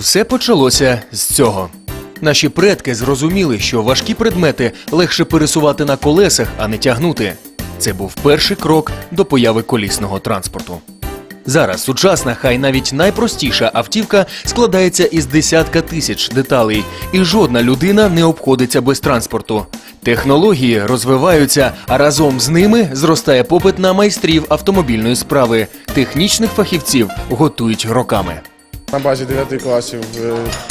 Все почалося з цього. Наші предки зрозуміли, що важкі предмети легше пересувати на колесах, а не тягнути. Це був перший крок до появи колісного транспорту. Зараз сучасна, хай навіть найпростіша автівка складається із десятка тисяч деталей, і жодна людина не обходиться без транспорту. Технології розвиваються, а разом з ними зростає попит на майстрів автомобільної справи. Технічних фахівців готують роками. На базі 9 класів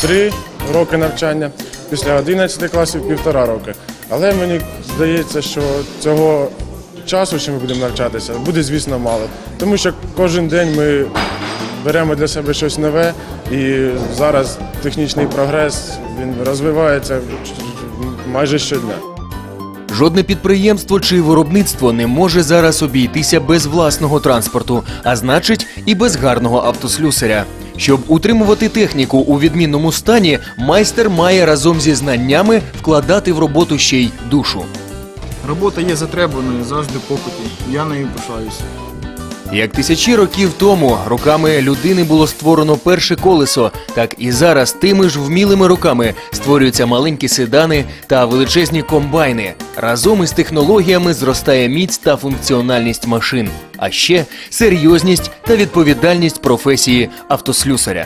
3 роки навчання, після 11 класів півтора роки. Але мені здається, що цього часу, що ми будемо навчатися, буде, звісно, мало. Тому що кожен день ми беремо для себе щось нове, і зараз технічний прогрес він розвивається майже щодня. Жодне підприємство чи виробництво не може зараз обійтися без власного транспорту, а значить, і без гарного автослюсаря. Щоб утримувати техніку у відмінному стані, майстер має разом зі знаннями вкладати в роботу ще й душу. Робота є затребуваною, завжди в попиті. Я нею пишаюся. Як тисячі років тому руками людини було створено перше колесо, так і зараз тими ж вмілими руками створюються маленькі седани та величезні комбайни. Разом із технологіями зростає міць та функціональність машин, а ще серйозність та відповідальність професії автослюсаря.